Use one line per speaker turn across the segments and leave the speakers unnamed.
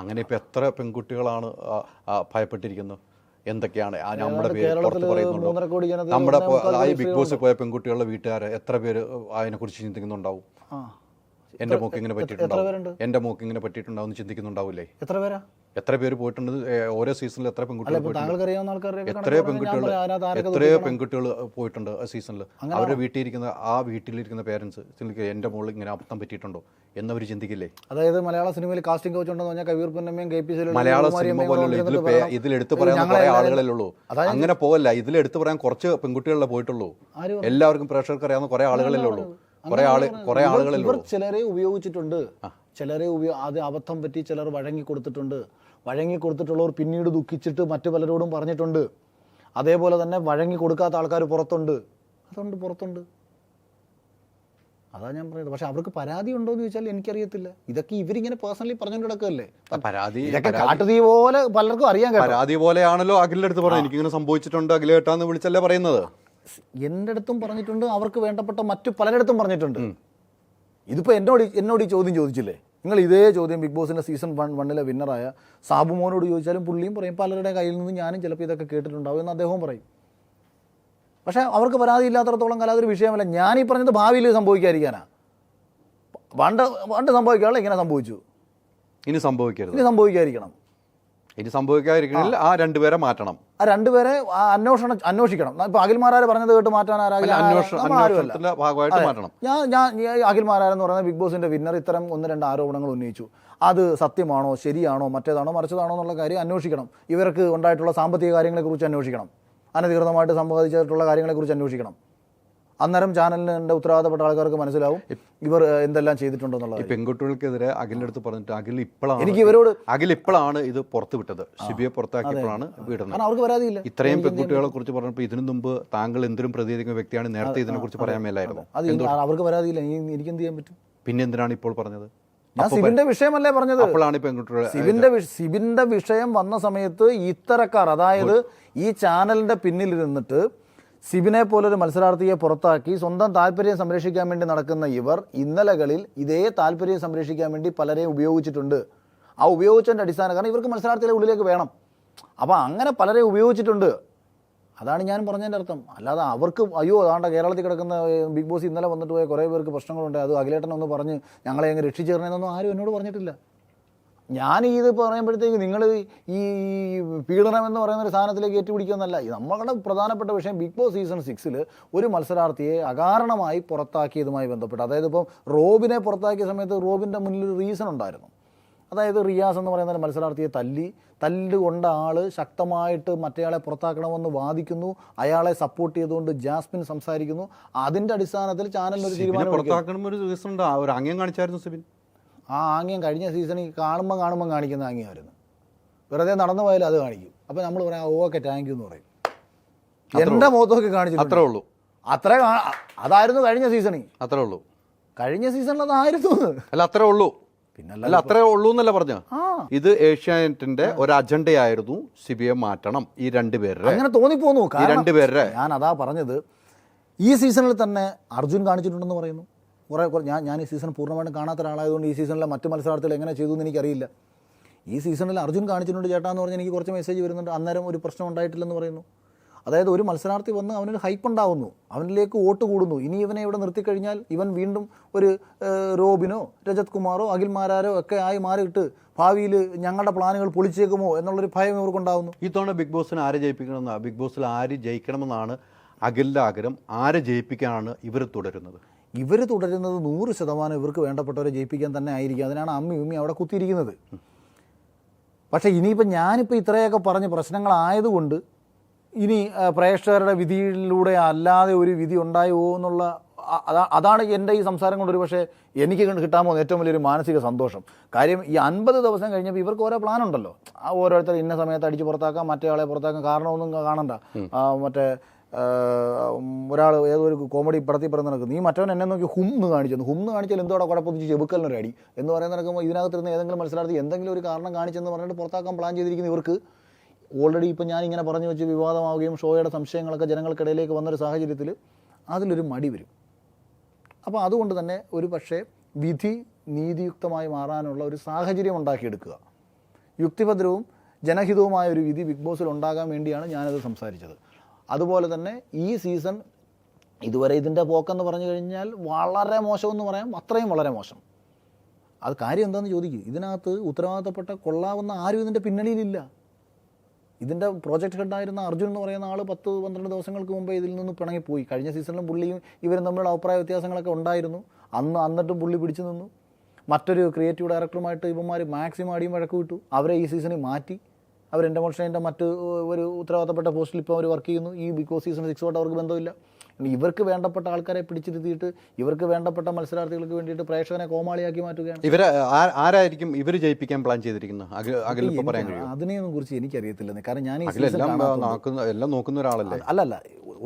അങ്ങനെ ഇപ്പൊ എത്ര പെൺകുട്ടികളാണ് ഭയപ്പെട്ടിരിക്കുന്നത് എന്തൊക്കെയാണ്? നമ്മുടെ പേര് പുറത്ത് പറയുന്നുണ്ട്? നമ്മുടെ ഈ ബിഗ് ബോസ് പോയ പെൺകുട്ടികളുടെ വീട്ടുകാരെ എത്ര പേര് അതിനെക്കുറിച്ച് ചിന്തിക്കുന്നുണ്ടാവും? എന്റെ മോക്ക് ഇങ്ങനെ പറ്റിയിട്ടുണ്ടാവും? എന്റെ മോക്ക് ഇങ്ങനെ പറ്റിയിട്ടുണ്ടാവും ചിന്തിക്കുന്നുണ്ടാവില്ലേ?
എത്ര പേരാ?
എത്ര പേര് പോയിട്ടുണ്ട്? ഓരോ സീസണിൽ എത്ര പെൺകുട്ടികൾ എത്രയോ പെൺകുട്ടികൾ എത്രയോ പെൺകുട്ടികൾ പോയിട്ടുണ്ട് സീസണിൽ. അവരുടെ വീട്ടിലിരിക്കുന്ന ആ വീട്ടിലിരിക്കുന്ന പേരൻസ് എന്റെ മോളിൽ ഇങ്ങനെ അബദ്ധം പറ്റിയിട്ടുണ്ടോ? എന്നവർ ചിന്തിക്കില്ലേ?
അതായത് മലയാള സിനിമയിൽ കാസ്റ്റിംഗ് കോച്ച് ഉണ്ടെന്ന് പറഞ്ഞാൽ കവിയൂർ പൊന്നമ്മയും കെ പി സി
മലയാള സിനിമ പോലുള്ള ഇതിൽ ഇതിൽ എടുത്തു പറയാൻ കുറെ ആളുകളല്ലേ ഉള്ളൂ. അങ്ങനെ പോവല്ല. ഇതിൽ എടുത്തു പറയാൻ കുറച്ച് പെൺകുട്ടികളെ പോയിട്ടുള്ളൂ. എല്ലാവർക്കും പ്രേക്ഷകർക്ക് അറിയാവുന്ന കുറെ ആളുകളല്ലേ ഉള്ളൂ. കുറെ ആൾ കുറെ ആളുകളല്ലേ
ചിലരെ ഉപയോഗിച്ചിട്ടുണ്ട്. ചിലരെ ഉപയോ അത് അബദ്ധം പറ്റി ചിലർ വഴങ്ങി കൊടുത്തിട്ടുണ്ട്. വഴങ്ങി കൊടുത്തിട്ടുള്ളവർ പിന്നീട് ദുഃഖിച്ചിട്ട് മറ്റു പലരോടും പറഞ്ഞിട്ടുണ്ട്. അതേപോലെ തന്നെ വഴങ്ങി കൊടുക്കാത്ത ആൾക്കാർ പുറത്തുണ്ട്. അതുകൊണ്ട് പുറത്തുണ്ട്. അതാ ഞാൻ പറയുന്നത്. പക്ഷെ അവർക്ക് പരാതി ഉണ്ടോ എന്ന് ചോദിച്ചാൽ എനിക്കറിയത്തില്ല. ഇതൊക്കെ ഇവരിങ്ങനെ പേഴ്സണലി പറഞ്ഞുകൊണ്ട്
പരാതി
ഇതൊക്കെ കാട്ടുതീ പോലെ പലർക്കും അറിയാൻ
പരാതി പോലെയാണല്ലോ അഖിലിന്റെ അടുത്ത് പറഞ്ഞത്. എനിക്കിങ്ങനെ സംഭവിച്ചിട്ടുണ്ട് അഖില കേട്ടാന്ന് വിളിച്ചല്ലേ പറയുന്നത്?
എന്റെ അടുത്തും പറഞ്ഞിട്ടുണ്ട് അവർക്ക് വേണ്ടപ്പെട്ട മറ്റു പലരിടത്തും പറഞ്ഞിട്ടുണ്ട്. ഇതിപ്പോൾ എന്നോട് എന്നോട് ഈ ചോദ്യം ചോദിച്ചില്ലേ? നിങ്ങൾ ഇതേ ചോദ്യം ബിഗ് ബോസിന്റെ സീസൺ വൺ വണ്ണിലെ വിന്നറായ സാബുമോനോട് ചോദിച്ചാലും പുള്ളിയും പറയും പലരുടെ കയ്യിൽ നിന്ന് ഞാനും ചിലപ്പോൾ ഇതൊക്കെ കേട്ടിട്ടുണ്ടാവും എന്ന് അദ്ദേഹവും പറയും. പക്ഷേ അവർക്ക് പരാതി ഇല്ലാത്തടത്തോളം കാലം അതൊരു വിഷയമല്ല. ഞാൻ ഈ പറഞ്ഞത് ഭാവിയിൽ സംഭവിക്കാതിരിക്കാനാ. പണ്ട് പണ്ട് സംഭവിക്കാനുള്ള ഇങ്ങനെ സംഭവിച്ചു.
ഇനി സംഭവിക്കരുത്.
ഇനി സംഭവിക്കാതിരിക്കണം.
ഇനി സംഭവിക്കാതിരിക്കണമെങ്കിൽ ആ. രണ്ടുപേരെ മാറ്റണം.
ആ രണ്ടുപേരെ അന്വേഷണം അന്വേഷിക്കണം. ഇപ്പോൾ അഖിൽമാരാർ പറഞ്ഞത് കേട്ട് മാറ്റാൻ ആരാകില്ല
ഭാഗമായിട്ട് മാറ്റണം.
ഞാൻ ഞാൻ ഈ അഖിൽ മാരാർ എന്ന് പറയുന്ന ബിഗ് ബോസിന്റെ വിന്നർ ഇത്തരം ഒന്ന് രണ്ട് ആരോപണങ്ങൾ ഉന്നയിച്ചു. അത് സത്യമാണോ ശരിയാണോ മറ്റേതാണോ മറിച്ചതാണോ എന്നുള്ള കാര്യം അന്വേഷിക്കണം. ഇവർക്ക് ഉണ്ടായിട്ടുള്ള സാമ്പത്തിക കാര്യങ്ങളെക്കുറിച്ച് അന്വേഷിക്കണം. അനധികൃതമായിട്ട് സമ്പാദിച്ചിട്ടുള്ള കാര്യങ്ങളെക്കുറിച്ച് അന്വേഷിക്കണം. അന്നേരം ചാനലിന്റെ ഉത്തരവാദപ്പെട്ട ആൾക്കാർക്ക് മനസ്സിലാവും ഇവർ എന്തെല്ലാം ചെയ്തിട്ടുണ്ടെന്നുള്ളത്
പെൺകുട്ടികൾക്കെതിരെ അഖിലിന്റെ അടുത്ത് പറഞ്ഞിട്ട് അഖിൽ ഇപ്പോഴാണ്
എനിക്ക് ഇവരോട്
അഖിൽ ഇപ്പോഴാണ് ഇത് പുറത്തു വിട്ടത് ഷിബിയെ പുറത്താക്കിയപ്പോഴാണ് വിടുന്നത്.
അവർക്ക് പരാതിയില്ല.
ഇത്രയും പെൺകുട്ടികളെ കുറിച്ച് പറഞ്ഞപ്പോൾ ഇതിനു മുമ്പ് താങ്കൾ എന്തിനും പ്രതികരിക്കുന്ന വ്യക്തിയാണ് നേരത്തെ ഇതിനെ കുറിച്ച് പറയാൻ മേലായിരുന്നു.
അത്. അവർക്ക് പരാതിയില്ല. ഈ- എനിക്ക് എന്ത് ചെയ്യാൻ പറ്റും?
പിന്നെ എന്തിനാണ് ഇപ്പോൾ പറഞ്ഞത്?
ഞാൻ സിബിന്റെ വിഷയമല്ലേ പറഞ്ഞത്. സിബിന്റെ സിബിന്റെ വിഷയം വന്ന സമയത്ത് ഇത്തരക്കാർ അതായത് ഈ ചാനലിന്റെ പിന്നിൽ ഇരുന്നിട്ട് സിബിനെ പോലൊരു മത്സരാർത്ഥിയെ പുറത്താക്കി സ്വന്തം താല്പര്യം സംരക്ഷിക്കാൻ വേണ്ടി നടക്കുന്ന ഇവർ ഇന്നലകളിൽ ഇതേ താല്പര്യം സംരക്ഷിക്കാൻ വേണ്ടി പലരെയും ഉപയോഗിച്ചിട്ടുണ്ട്. ആ ഉപയോഗിച്ചതിന്റെ അടിസ്ഥാന കാരണം ഇവർക്ക് മത്സരാർത്ഥികളെ ഉള്ളിലേക്ക് വേണം. അപ്പോൾ അങ്ങനെ പലരെയും ഉപയോഗിച്ചിട്ടുണ്ട്. അതാണ് ഞാൻ പറഞ്ഞതിന്റെ അർത്ഥം. അല്ലാതെ അവർക്ക് അയ്യോ അതാണ്ട കേരളത്തിൽ കിടക്കുന്ന ബിഗ് ബോസ് ഇന്നലെ വന്നിട്ട് പോയ കുറേ പേർക്ക് പ്രശ്നങ്ങളുണ്ട്. അത് അഖിലേട്ടൻ ഒന്ന് പറഞ്ഞ് ഞങ്ങളെ അങ്ങ് രക്ഷിച്ചു തരണമെന്നൊന്നും ആരും എന്നോട് പറഞ്ഞിട്ടില്ല. ഞാൻ ഇത് പറയുമ്പോഴത്തേക്ക് നിങ്ങൾ ഈ പീഡനം എന്ന് പറയുന്ന ഒരു സാധനത്തിലേക്ക് ഏറ്റുപിടിക്കുമെന്നല്ല. നമ്മളുടെ പ്രധാനപ്പെട്ട വിഷയം ബിഗ് ബോസ് സീസൺ സിക്സിൽ ഒരു മത്സരാർത്ഥിയെ അകാരണമായി പുറത്താക്കിയതുമായി ബന്ധപ്പെട്ട് അതായത് ഇപ്പം റോബിനെ പുറത്താക്കിയ സമയത്ത് റോബിന്റെ മുന്നിൽ റീസൺ ഉണ്ടായിരുന്നു. അതായത് റിയാസ് എന്ന് പറയുന്ന ഒരു മത്സരാർത്ഥിയെ തല്ലി തല്ലുകൊണ്ട ആൾ ശക്തമായിട്ട് മറ്റേയാളെ പുറത്താക്കണമെന്ന് വാദിക്കുന്നു അയാളെ സപ്പോർട്ട് ചെയ്തുകൊണ്ട് ജാസ്മിൻ സംസാരിക്കുന്നു. അതിന്റെ അടിസ്ഥാനത്തിൽ ചാനലിന് ഒരു തീരുമാനം
ഒരു ആംഗ്യം കാണിച്ചായിരുന്നു സിബിൻ.
ആ ആംഗ്യം കഴിഞ്ഞ സീസണിൽ കാണുമ്പോൾ കാണുമ്പോൾ കാണിക്കുന്ന ആംഗ്യമായിരുന്നു. വെറുതെ നടന്നു പോയാലും അത് കാണിക്കും. അപ്പോൾ നമ്മൾ പറയാം ഓക്കെ താങ്ക് യു എന്ന് പറയും. എന്റെ മുഖത്തൊക്കെ കാണിച്ചു
അത്രേ ഉള്ളൂ.
അത്ര അതായിരുന്നു കഴിഞ്ഞ സീസണിൽ
അത്രേ ഉള്ളൂ.
കഴിഞ്ഞ സീസണിൽ അതായിരുന്നു
അല്ല അത്രേ ഉള്ളൂ. അല്ല അത്രേ ഉള്ളൂ എന്നല്ല പറഞ്ഞ ഇത് ഏഷ്യാനെറ്റിന്റെ ഒരു അജണ്ടയായിരുന്നു സിബിയെ മാറ്റണം ഈ രണ്ടുപേരുടെ
അങ്ങനെ തോന്നിപ്പോന്നു.
ഈ രണ്ടുപേരുടെ
ഞാൻ അതാ പറഞ്ഞത് ഈ സീസണിൽ തന്നെ അർജുൻ കാണിച്ചിട്ടുണ്ടെന്ന് പറയുന്നു. കുറേ കുറെ ഞാൻ ഞാൻ ഈ സീസൺ പൂർണമായിട്ടും കാണാത്ത ഒരാളായതുകൊണ്ട് ഈ സീസണിലെ മറ്റു മത്സരാർത്ഥികൾ എങ്ങനെ ചെയ്തു എന്ന് എനിക്കറിയില്ല. ഈ സീസണിൽ അർജുൻ കാണിച്ചിട്ടുണ്ട് ചേട്ടാ എന്ന് പറഞ്ഞാൽ എനിക്ക് കുറച്ച് മെസ്സേജ് വരുന്നുണ്ട്. അന്നേരം ഒരു പ്രശ്നം ഉണ്ടായിട്ടില്ലെന്ന് പറയുന്നു. അതായത് ഒരു മത്സരാർത്ഥി വന്ന് അവനൊരു ഹൈപ്പ് ഉണ്ടാവുന്നു. അവനിലേക്ക് വോട്ട് കൂടുന്നു. ഇനി ഇവനെ ഇവിടെ നിർത്തിക്കഴിഞ്ഞാൽ ഇവൻ വീണ്ടും ഒരു റോബിനോ രജത് കുമാറോ അഖിൽ മാരാരോ ഒക്കെ ആയി മാറിയിട്ട് ഭാവിയിൽ ഞങ്ങളുടെ പ്ലാനുകൾ പൊളിച്ചേക്കുമോ എന്നുള്ളൊരു ഭയം ഇവർക്കുണ്ടാവുന്നു.
ഇത്തവണ ബിഗ് ബോസിന് ആരെ ജയിപ്പിക്കണമെന്നാ ബിഗ് ബോസിൽ ആര് ജയിക്കണമെന്നാണ് അഖിലിന്റെ ആഗ്രഹം. ആരെ ജയിപ്പിക്കാനാണ് ഇവർ തുടരുന്നത്?
ഇവർ തുടരുന്നത് നൂറ് ശതമാനം ഇവർക്ക് വേണ്ടപ്പെട്ടവരെ ജയിപ്പിക്കാൻ തന്നെ ആയിരിക്കും. അതിനാണ് അമ്മി ഉമ്മി അവിടെ കുത്തിയിരിക്കുന്നത്. പക്ഷേ ഇനിയിപ്പോൾ ഞാനിപ്പോൾ ഇത്രയൊക്കെ പറഞ്ഞ് പ്രശ്നങ്ങളായതുകൊണ്ട് ഇനി പ്രേക്ഷകരുടെ വിധിയിലൂടെ അല്ലാതെ ഒരു വിധി ഉണ്ടായോ എന്നുള്ള അതാണ് എന്റെ ഈ സംസാരം കൊണ്ട് ഒരു പക്ഷേ എനിക്ക് കണ്ട് കിട്ടാമോ ഏറ്റവും വലിയൊരു മാനസിക സന്തോഷം. കാര്യം ഈ അൻപത് ദിവസം കഴിഞ്ഞപ്പോൾ ഇവർക്ക് ഓരോ പ്ലാൻ ഉണ്ടല്ലോ. ആ ഓരോരുത്തർ ഇന്ന സമയത്ത് അടിച്ച് പുറത്താക്കാം മറ്റേ ആളെ പുറത്താക്കാം കാരണമൊന്നും കാണണ്ട. മറ്റേ ഒരാൾ ഏതൊരു കോമഡി പടത്തി പറഞ്ഞ് നടക്കും നീ മറ്റവൻ എന്നെ നോക്കി ഹും എന്ന് കാണിച്ചു ഹും എന്ന് കാണിച്ചാൽ എന്തോടെ കുഴപ്പമൊന്നും ചെബുക്കലിനൊരു അടി എന്ന് പറയുന്ന നടക്കുമ്പോൾ ഇതിനകത്തിരുന്ന് ഏതെങ്കിലും മത്സരാർത്ഥി എന്തെങ്കിലും ഒരു കാരണം കാണിച്ചെന്ന് പറഞ്ഞിട്ട് പുറത്താക്കാൻ പ്ലാൻ ചെയ്തിരിക്കുന്ന ഇവർക്ക് ഓൾറെഡി ഇപ്പം ഞാൻ ഇങ്ങനെ പറഞ്ഞു വെച്ച് വിവാദമാവുകയും ഷോയുടെ സംശയങ്ങളൊക്കെ ജനങ്ങൾക്കിടയിലേക്ക് വന്നൊരു സാഹചര്യത്തിൽ അതിലൊരു മടി വരും. അപ്പോൾ അതുകൊണ്ട് തന്നെ ഒരു പക്ഷേ വിധി നീതിയുക്തമായി മാറാനുള്ള ഒരു സാഹചര്യം ഉണ്ടാക്കിയെടുക്കുക. യുക്തിഭദ്രവും ജനഹിതവുമായ ഒരു വിധി ബിഗ് ബോസിൽ ഉണ്ടാകാൻ വേണ്ടിയാണ് ഞാനത് സംസാരിച്ചത്. അതുപോലെ തന്നെ ഈ സീസൺ ഇതുവരെ ഇതിന്റെ പോക്കെന്ന് പറഞ്ഞു കഴിഞ്ഞാൽ വളരെ മോശമെന്ന് പറയാം അത്രയും വളരെ മോശം. അത് കാര്യം എന്താണെന്ന് ചോദിക്കും. ഇതിനകത്ത് ഉത്തരവാദിത്തപ്പെട്ട കൊള്ളാവുന്ന ആരും ഇതിന്റെ പിന്നണിയിലില്ല. ഇതിന്റെ പ്രോജക്റ്റ് ഹെഡായിരുന്ന അർജുൻ എന്ന് പറയുന്ന ആൾ പത്ത് പന്ത്രണ്ട് ദിവസങ്ങൾക്ക് മുമ്പേ ഇതിൽ നിന്ന് പിണങ്ങിപ്പോയി കഴിഞ്ഞ സീസണിലും പുള്ളിയും ഇവരും തമ്മിലുള്ള അഭിപ്രായ വ്യത്യാസങ്ങളൊക്കെ ഉണ്ടായിരുന്നു. അന്ന് അന്നിട്ടും പുള്ളി പിടിച്ചു നിന്നു. മറ്റൊരു ക്രിയേറ്റീവ് ഡയറക്ടറുമായിട്ട് ഇവന്മാർ മാക്സിമം അടിയും വഴക്ക് വിട്ടു. അവരെ ഈ സീസണിൽ മാറ്റി. അവർ എന്റെ മോഷന്റെ മറ്റ് ഒരു ഉത്തരവാദിത്തപ്പെട്ട പോസ്റ്റിൽ ഇപ്പോൾ അവർ വർക്ക് ചെയ്യുന്നു. ഈ ബിഗ് ബോസ് സീസൺ സിക്സോട്ട് അവർക്ക് ബന്ധമില്ല. ഇവർക്ക് വേണ്ടപ്പെട്ട ആൾക്കാരെ പിടിച്ചിരുത്തിയിട്ട് ഇവർക്ക് വേണ്ടപ്പെട്ട മത്സരാർത്ഥികൾക്ക് വേണ്ടിയിട്ട് പ്രേക്ഷകനെ കോമാളിയാക്കി മാറ്റുകയാണ്.
ഇവരെ ആരായിരിക്കും ഇവർ ജയിപ്പിക്കാൻ പ്ലാൻ ചെയ്തിരിക്കുന്നത്?
അതിനെയൊന്നും കുറിച്ച് എനിക്കറിയത്തില്ലെന്ന്. കാരണം ഞാൻ
എല്ലാം നോക്കുന്ന ഒരാളല്ലേ?
അല്ലല്ല.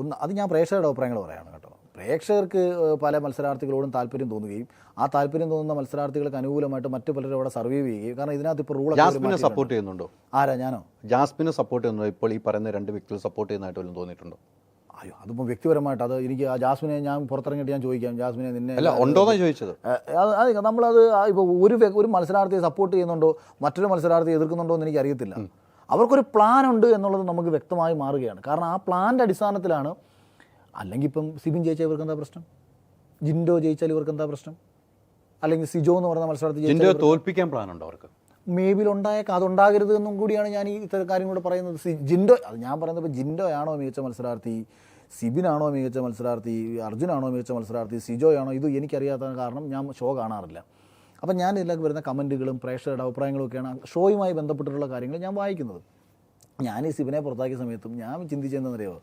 ഒന്ന് അത് ഞാൻ പ്രേക്ഷകരുടെ അഭിപ്രായങ്ങൾ പറയാണ് കേട്ടോ. പ്രേക്ഷകർക്ക് പല മത്സരാർത്ഥികളോടും താല്പര്യം തോന്നുകയും ആ താല്പര്യം തോന്നുന്ന മത്സരാർത്ഥികൾക്ക് അനുകൂലമായിട്ട് മറ്റു പലരും അവിടെ സർവൈവ് ചെയ്യുകയും കാരണം ഇതിനകത്ത് ഇപ്പോൾ റൂൾ
ജാസ്മിനെ സപ്പോർട്ട് ചെയ്യുന്നുണ്ടോ?
ആരാ? ഞാനോ?
ജാസ്മിനെ സപ്പോർട്ട് ചെയ്യുന്നുണ്ടോ? ഇപ്പോൾ ഈ പറയുന്ന രണ്ട് വ്യക്തികൾ സപ്പോർട്ട് ചെയ്യുന്നതായിട്ട് വല്ലതും തോന്നിയിട്ടുണ്ടോ?
അയ്യോ അതിപ്പോൾ വ്യക്തിപരമായിട്ട് അത് എനിക്ക് ആ ജാസ്മിനെ ഞാൻ പുറത്തിറങ്ങിയിട്ട് ഞാൻ ചോദിക്കാം. ജാസ്മിനെ നിന്നെ
അല്ല ഉണ്ടോന്നാ ചോദിച്ചത്?
അത് നമ്മളത് ഇപ്പോൾ ഒരു ഒരു മത്സരാർത്ഥിയെ സപ്പോർട്ട് ചെയ്യുന്നുണ്ടോ മറ്റൊരു മത്സരാർത്ഥിയെ എതിർക്കുന്നുണ്ടോ എന്ന് എനിക്ക് അറിയത്തില്ല അവർക്കൊരു പ്ലാൻ ഉണ്ട് എന്നുള്ളത് നമുക്ക് വ്യക്തമായി മാറുകയാണ്. കാരണം ആ പ്ലാന്റെ അടിസ്ഥാനത്തിലാണ് അല്ലെങ്കിൽ ഇപ്പം സിബിൻ ജയിച്ചാൽ ഇവർക്ക് എന്താ പ്രശ്നം? ജിൻഡോ ജയിച്ചാൽ ഇവർക്ക് എന്താ പ്രശ്നം? അല്ലെങ്കിൽ സിജോ എന്ന് പറയുന്ന മത്സരാർത്ഥി
ജിൻഡോ തോൽപ്പിക്കാൻ പ്ലാൻ ഉണ്ടോ അവർക്ക്?
മേബിൽ ഉണ്ടായേക്കാം. അതുണ്ടാകരുത് എന്നും കൂടിയാണ് ഞാൻ ഈ ഇത്തരം കാര്യങ്ങളോട് കൂടെ പറയുന്നത് ജിൻഡോ അത് ഞാൻ പറയുന്നത് ഇപ്പോൾ ജിൻഡോ ആണോ മികച്ച മത്സരാർത്ഥി? സിബിനാണോ മികച്ച മത്സരാർത്ഥി അർജുനാണോ മികച്ച മത്സരാർത്ഥി സിജോയാണോ ഇത് എനിക്കറിയാത്ത കാരണം ഞാൻ ഷോ കാണാറില്ല. അപ്പം ഞാൻ ഇതിലേക്ക് വരുന്ന കമന്റുകളും പ്രേക്ഷകരുടെ അഭിപ്രായങ്ങളും ഒക്കെയാണ് ഷോയുമായി ബന്ധപ്പെട്ടിട്ടുള്ള കാര്യങ്ങൾ ഞാൻ വായിക്കുന്നത്. ഞാൻ ഈ സിബിനെ പുറത്താക്കിയ സമയത്തും ഞാൻ ചിന്തിച്ചെന്നറിയോ